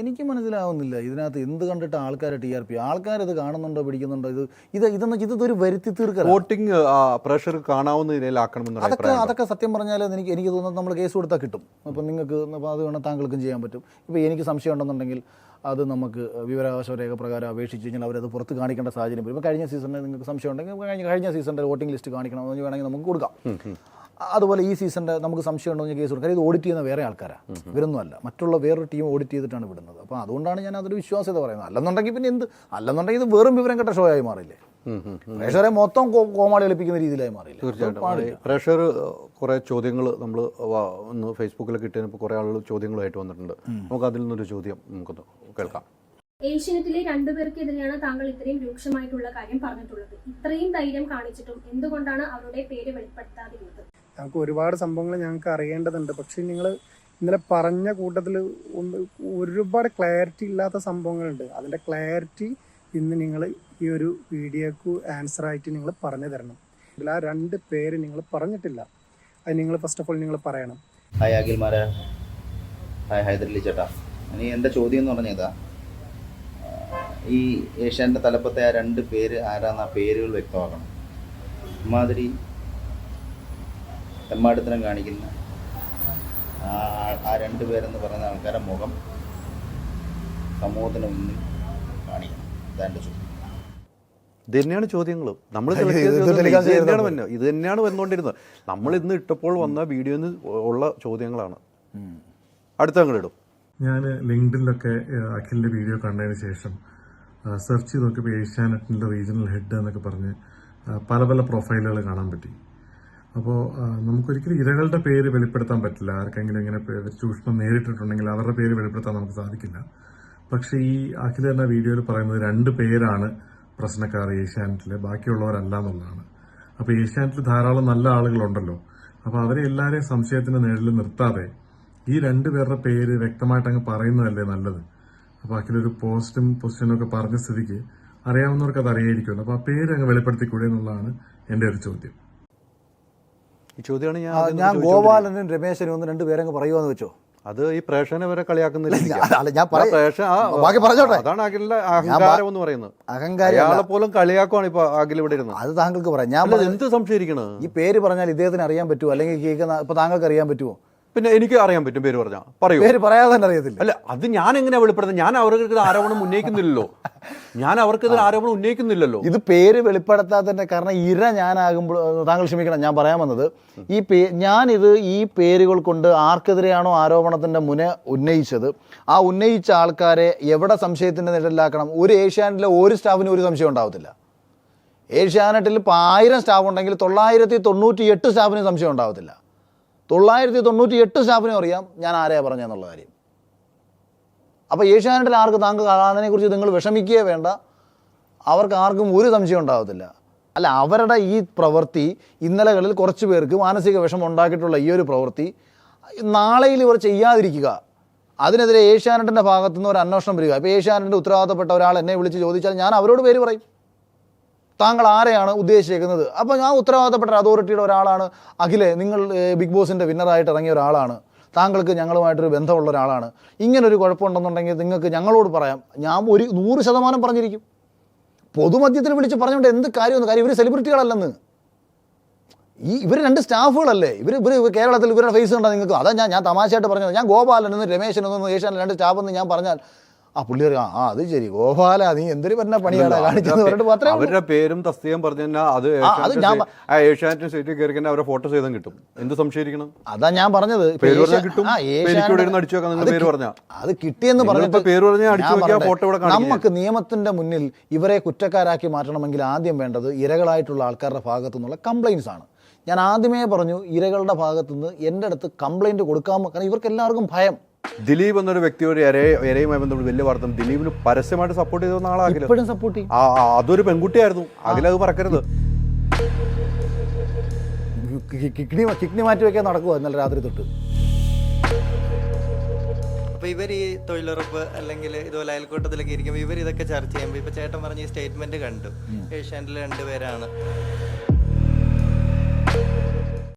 എനിക്ക് മനസ്സിലാവുന്നില്ല ഇതിനകത്ത് എന്ത് കണ്ടിട്ട് ആൾക്കാരെ ടി ആർ പി ആൾക്കാർ ഇത് കാണുന്നുണ്ടോ പിടിക്കുന്നുണ്ടോ? ഇത് ഇത് ഇതെന്ന് ഇതൊരു വരുത്തി തീർക്കല.
വോട്ടിംഗ് പ്രഷർ കാണാവുന്ന
അതൊക്കെ അതൊക്കെ സത്യം പറഞ്ഞാൽ എനിക്ക് എനിക്ക് തോന്നുന്നത് നമ്മൾ കേസ് കൊടുത്താൽ കിട്ടും. അപ്പം നിങ്ങൾക്ക് അപ്പോൾ അത് വേണം താങ്കൾക്കും ചെയ്യാൻ പറ്റും. ഇപ്പോൾ എനിക്ക് സംശയം ഉണ്ടെന്നുണ്ടെങ്കിൽ അത് നമുക്ക് വിവരാവകാശ രേഖ പ്രകാരം അപേക്ഷിച്ച് കഴിഞ്ഞാൽ അവരത് പുറത്ത് കാണിക്കേണ്ട സാഹചര്യം വരും. ഇപ്പോൾ കഴിഞ്ഞ സീസണിൽ നിങ്ങൾക്ക് സംശയം ഉണ്ടെങ്കിൽ കഴിഞ്ഞ കഴിഞ്ഞ സീസണിന്റെ വോട്ടിംഗ് ലിസ്റ്റ് കാണിക്കണം എന്ന് വേണമെങ്കിൽ നമുക്ക് കൊടുക്കാം. അതുപോലെ ഈ സീസണിന്റെ നമുക്ക് സംശയം ഉണ്ടോ കേസ് കൊടുക്കാം. ഇത് ഓഡിറ്റ് ചെയ്യുന്ന വേറെ ആൾക്കാരാണ്. ഇവരൊന്നുമല്ല മറ്റുള്ള വേറൊരു ടീം ഓഡിറ്റ് ചെയ്തിട്ടാണ് വിടുന്നത്. അപ്പോൾ അതുകൊണ്ടാണ് ഞാൻ അതൊരു വിശ്വാസ്യത പറയുന്നത്. അല്ലെന്നുണ്ടെങ്കിൽ പിന്നെ എന്ത്? അല്ലെന്നുണ്ടെങ്കിൽ ഇത് വെറും വിവരം കെട്ട ഷോ ആയി മാറില്ലേ? പ്രഷറെ മൊത്തം കോമാളി കളിപ്പിക്കുന്ന രീതിയിലായി മാറിയില്ലേ?
തീർച്ചയായിട്ടും. പ്രഷർ കുറേ ചോദ്യങ്ങൾ നമ്മൾ ഒന്ന് ഫേസ്ബുക്കിലൊക്കെ കിട്ടിയപ്പോൾ കുറേ ആളുകൾ ചോദ്യങ്ങളായിട്ട് വന്നിട്ടുണ്ട്. നമുക്ക് അതിൽ നിന്നൊരു ചോദ്യം നമുക്കൊന്ന് കേൾക്കാം.
ഏഷ്യനെറ്റിലെ രണ്ടുപേർക്കെതിരെയാണ് താങ്കൾ ഇത്രയും രൂക്ഷമായിട്ടുള്ള കാര്യം പറഞ്ഞിട്ടുള്ളത്. ഇത്രയും ധൈര്യം കാണിച്ചിട്ടും എന്തുകൊണ്ടാണ് അവരുടെ പേര് വെളിപ്പെടുത്താതിരുന്നത്?
ഞങ്ങൾക്ക് ഒരുപാട് സംഭവങ്ങൾ ഞങ്ങൾക്ക് അറിയേണ്ടതുണ്ട്. പക്ഷെ നിങ്ങൾ ഇന്നലെ പറഞ്ഞ കൂട്ടത്തിൽ ഒരുപാട് ക്ലാരിറ്റി ഇല്ലാത്ത സംഭവങ്ങളുണ്ട്. അതിന്റെ ക്ലാരിറ്റി ഇന്ന് നിങ്ങൾ ഈ ഒരു വീഡിയോക്ക് ആൻസർ ആയിട്ട് നിങ്ങൾ പറഞ്ഞു തരണം. ഇതിൽ ആ രണ്ട് പേര് നിങ്ങൾ പറഞ്ഞിട്ടില്ല. അത് നിങ്ങൾ ഫസ്റ്റ് ഓഫ് ഓൾ നിങ്ങൾ പറയണം.
ഹായ് അഖിൽമാരെ. ഹായ് ഹൈദരലി ചേട്ടാ. ഇനി എന്റെ ചോദ്യം എന്ന് പറഞ്ഞതാ ഈ ഏഷ്യാന്റെ തലപ്പത്തെ ആ രണ്ട് പേര് ആരാന്ന് ആ പേരുകൾ വ്യക്തമാക്കണം. ഇമാതിരി തെമ്മാടിത്തരം കാണിക്കുന്ന ആ രണ്ടു പേരെന്ന് പറയുന്ന ആൾക്കാരെ മുഖം സമൂഹത്തിന് മുന്നിൽ കാണിക്കണം. ഇതാ ചോദ്യം.
ഇത് തന്നെയാണ് ചോദ്യങ്ങൾ നമ്മൾ തന്നെയാണ് വന്നത് ഇത് തന്നെയാണ് വന്നുകൊണ്ടിരുന്നത്. നമ്മൾ ഇന്ന് ഇട്ടപ്പോൾ വന്ന വീഡിയോയിൽ ഉള്ള ചോദ്യങ്ങളാണ്. അടുത്ത അങ്ങോട്ട് ഇടും
ഞാൻ ലിങ്ക്ഡിലൊക്കെ അഖിലിന്റെ വീഡിയോ കണ്ടതിന് ശേഷം സെർച്ച് ചെയ്ത് നോക്കിയപ്പോൾ ഏഷ്യാനെറ്റിന്റെ റീജിയണൽ ഹെഡ് എന്നൊക്കെ പറഞ്ഞ് പല പല പ്രൊഫൈലുകൾ കാണാൻ പറ്റി. അപ്പോൾ നമുക്കൊരിക്കലും ഇരകളുടെ പേര് വെളിപ്പെടുത്താൻ പറ്റില്ല. ആർക്കെങ്കിലും ഇങ്ങനെ ചൂഷണം നേരിട്ടിട്ടുണ്ടെങ്കിൽ അവരുടെ പേര് വെളിപ്പെടുത്താൻ നമുക്ക് സാധിക്കില്ല. പക്ഷേ ഈ അഖിൽ എന്ന വീഡിയോയിൽ പറയുന്നത് രണ്ട് പേരാണ് പ്രശ്നക്കാർ ഏഷ്യാനെറ്റിലെ. ബാക്കിയുള്ളവരല്ല എന്നുള്ളതാണ്. അപ്പോൾ ഏഷ്യാനെറ്റിൽ ധാരാളം നല്ല ആളുകളുണ്ടല്ലോ. അപ്പോൾ അവരെ എല്ലാവരെയും സംശയത്തിന്റെ നേരിൽ നിർത്താതെ ഈ രണ്ട് പേരുടെ പേര് വ്യക്തമായിട്ട് അങ്ങ് പറയുന്നതല്ലേ നല്ലത്? അപ്പോൾ അഖിലൊരു പോസ്റ്റും പൊസിഷനും ഒക്കെ പറഞ്ഞ സ്ഥിതിക്ക് അറിയാവുന്നവർക്ക് അത് അറിയായിരിക്കുമല്ലോ. അപ്പോൾ ആ പേര് അങ്ങ് വെളിപ്പെടുത്തിക്കൂടെ എന്നുള്ളതാണ് എന്റെ ഒരു ചോദ്യം.
ചോദ്യമാണ് ഞാൻ
ഞാൻ. ഗോപാലനും രമേശനും ഒന്ന് രണ്ട് പേരങ്ങ് പറയുമെന്ന് വെച്ചോ?
അത് ഈ പ്രേക്ഷകനെ വരെ കളിയാക്കുന്നില്ല
ഞാൻ ബാക്കി പറഞ്ഞോട്ടെ.
അതാണ് അഖിലിന്റെ അഹങ്കാരം എന്ന് പറയുന്നത്.
അഹങ്കാരി
അയാളെ പോലും കളിയാക്കുവാണ് ഇപ്പൊ അഖിൽ ഇവിടെ ഇരുന്നത്.
അത് താങ്കൾക്ക് പറയാം. ഞാൻ
എന്ത് സംശയിക്കണത്
ഈ പേര് പറഞ്ഞാൽ ഇദ്ദേഹത്തിന് അറിയാൻ പറ്റുമോ അല്ലെങ്കിൽ കേൾക്കുന്ന ഇപ്പൊ താങ്കൾക്ക് അറിയാൻ പറ്റുമോ
പിന്നെ എനിക്ക് അറിയാൻ പറ്റും പേര് പറഞ്ഞാ. പറയൂ.
പേര് പറയാതെ തന്നെ അറിയത്തില്ല.
അല്ല അത് ഞാൻ എങ്ങനെയാ വെളിപ്പെടുന്നത് ഞാൻ അവർക്ക് ആരോപണം ഉന്നയിക്കുന്നില്ലല്ലോ. ഞാൻ അവർക്ക് ആരോപണം ഉന്നയിക്കുന്നില്ലല്ലോ.
ഇത് പേര് വെളിപ്പെടുത്താത്തതിന്റെ കാരണം ഇര ഞാനാകുമ്പോൾ താങ്കൾ ക്ഷമിക്കണം ഞാൻ പറയാൻ വന്നത്. ഈ പേ ഞാനിത് ഈ പേരുകൾ കൊണ്ട് ആർക്കെതിരെയാണോ ആരോപണത്തിന്റെ മുന ഉന്നയിച്ചത്? ആ ഉന്നയിച്ച ആൾക്കാരെ എവിടെ സംശയത്തിന്റെ നിഴലിലാക്കണം? ഒരു ഏഷ്യാനെറ്റിലെ ഒരു സ്റ്റാഫിന് ഒരു സംശയം ഉണ്ടാവത്തില്ല. ഏഷ്യാനെറ്റിൽ ഇപ്പോൾ ആയിരം സ്റ്റാഫ് ഉണ്ടെങ്കിൽ തൊള്ളായിരത്തി തൊണ്ണൂറ്റി എട്ട് സ്റ്റാഫിന് സംശയം ഉണ്ടാവത്തില്ല. തൊള്ളായിരത്തി തൊണ്ണൂറ്റി എട്ട് സ്റ്റാഫിനും അറിയാം ഞാൻ ആരെയാണ് പറഞ്ഞെന്നുള്ള കാര്യം. അപ്പോൾ ഏഷ്യാനെറ്റിൽ ആർക്ക് താങ്കൾ കുറിച്ച് നിങ്ങൾ വിഷമിക്കുകയേ വേണ്ട. അവർക്ക് ആർക്കും ഒരു സംശയം ഉണ്ടാകത്തില്ല അല്ല അവരുടെ ഈ പ്രവൃത്തി ഇന്നലകളിൽ കുറച്ച് പേർക്ക് മാനസിക വിഷമം ഉണ്ടാക്കിയിട്ടുള്ള ഈ ഒരു പ്രവൃത്തി നാളെയിൽ ഇവർ ചെയ്യാതിരിക്കുക. അതിനെതിരെ ഏഷ്യാനെറ്റിന്റെ ഭാഗത്തുനിന്ന് ഒരു അന്വേഷണം വരിക. ഇപ്പോൾ ഏഷ്യാനെറ്റിന്റെ ഉത്തരവാദിത്തപ്പെട്ട ഒരാൾ എന്നെ വിളിച്ച് ചോദിച്ചാൽ ഞാൻ അവരോട് പേര് പറയും. താങ്കൾ ആരെയാണ് ഉദ്ദേശിച്ചേക്കുന്നത്? അപ്പോൾ ഞാൻ ഉത്തരവാദിത്തപ്പെട്ട അതോറിറ്റിയുടെ ഒരാളാണ്. അഖിലെ നിങ്ങൾ ബിഗ് ബോസിന്റെ വിന്നറായിട്ട് ഇറങ്ങിയ ഒരാളാണ്. താങ്കൾക്ക് ഞങ്ങളുമായിട്ടൊരു ബന്ധമുള്ള ഒരാളാണ്. ഇങ്ങനൊരു കുഴപ്പമുണ്ടെന്നുണ്ടെങ്കിൽ നിങ്ങൾക്ക് ഞങ്ങളോട് പറയാം. ഞാൻ ഒരു നൂറ് ശതമാനം പറഞ്ഞിരിക്കും. പൊതുമധ്യത്തിൽ വിളിച്ച് പറഞ്ഞുകൊണ്ട് എന്ത് കാര്യമെന്ന് കാര്യം ഇവർ സെലിബ്രിറ്റികളല്ലെന്ന് ഈ ഇവർ രണ്ട് സ്റ്റാഫുകളല്ലേ? ഇവർ ഇവർ കേരളത്തിൽ ഇവരുടെ ഫേസ് കണ്ടാൽ നിങ്ങൾക്ക്? അതാ ഞാൻ ഞാൻ തമാശയായിട്ട് പറഞ്ഞത്. ഞാൻ ഗോപാലൻ എന്ന് രമേശൻ എന്ന് ഏഷ്യാനിൽ രണ്ട് സ്റ്റാഫെന്ന് ഞാൻ പറഞ്ഞാൽ ആ പുള്ളി ആ അത് ശരി. ഗോപാല നീ എന്തൊരു പറഞ്ഞ പണിയാണ് കാണിച്ചെന്ന് പറഞ്ഞിട്ട് മാത്രമേ
അവരുടെ പേരും തസ്തികം പറഞ്ഞു കഴിഞ്ഞാൽ അത്
അത് ഞാൻ
ഏഷ്യാനെറ്റ് സൈറ്റിൽ കയറി കഴിഞ്ഞാൽ അവരെ ഫോട്ടോ ചെയ്തും കിട്ടും. എന്ത് സംശയിക്കണം?
അതാ ഞാൻ പറഞ്ഞത്.
കിട്ടും. അടിച്ചു പേര് പറഞ്ഞാ.
അത് കിട്ടിയെന്ന് പറഞ്ഞിട്ട്
പേര് അടിച്ചു ഫോട്ടോ ഇവിടെ
നമുക്ക് നിയമത്തിന്റെ മുന്നിൽ ഇവരെ കുറ്റക്കാരാക്കി മാറ്റണമെങ്കിൽ ആദ്യം വേണ്ടത് ഇരകളായിട്ടുള്ള ആൾക്കാരുടെ ഭാഗത്തു നിന്നുള്ള കംപ്ലൈൻസ് ആണ്. ഞാൻ ആദ്യമേ പറഞ്ഞു ഇരകളുടെ ഭാഗത്തുനിന്ന് എന്റെ അടുത്ത് കംപ്ലൈന്റ് കൊടുക്കാമോ കാരണം ഇവർക്ക് എല്ലാവർക്കും ഭയം.
ദിലീപ് എന്നൊരു വ്യക്തിയോട് ഇരയെ ഇരയുമായി ബന്ധപ്പെട്ട് വലിയ വാർത്ത ദിലീപിന് പരസ്യമായിട്ട് സപ്പോർട്ട് ചെയ്ത ആളാകില്ല
ഇപ്പോഴും സപ്പോർട്ട് ചെയ്യും.
ആ അതൊരു പെൺകുട്ടിയായിരുന്നു. അഖിലത് പറക്കരുത്.
കിഡ്നി കിഡ്നി മാറ്റി വെക്കാൻ നടക്കുക ഇന്നലെ രാത്രി തൊട്ട്.
അപ്പോൾ ഇവർ ഈ തൊഴിലുറപ്പ് അല്ലെങ്കിൽ ഇതുപോലെ അയൽക്കൂട്ടത്തിലൊക്കെ ഇരിക്കുമ്പോൾ ഇവർ ഇതൊക്കെ ചർച്ച ചെയ്യുമ്പോൾ ഇപ്പോൾ ചേട്ടൻ പറഞ്ഞ ഈ സ്റ്റേറ്റ്മെന്റ് കണ്ടു. ഏഷ്യാനിൽ രണ്ടുപേരാണ്.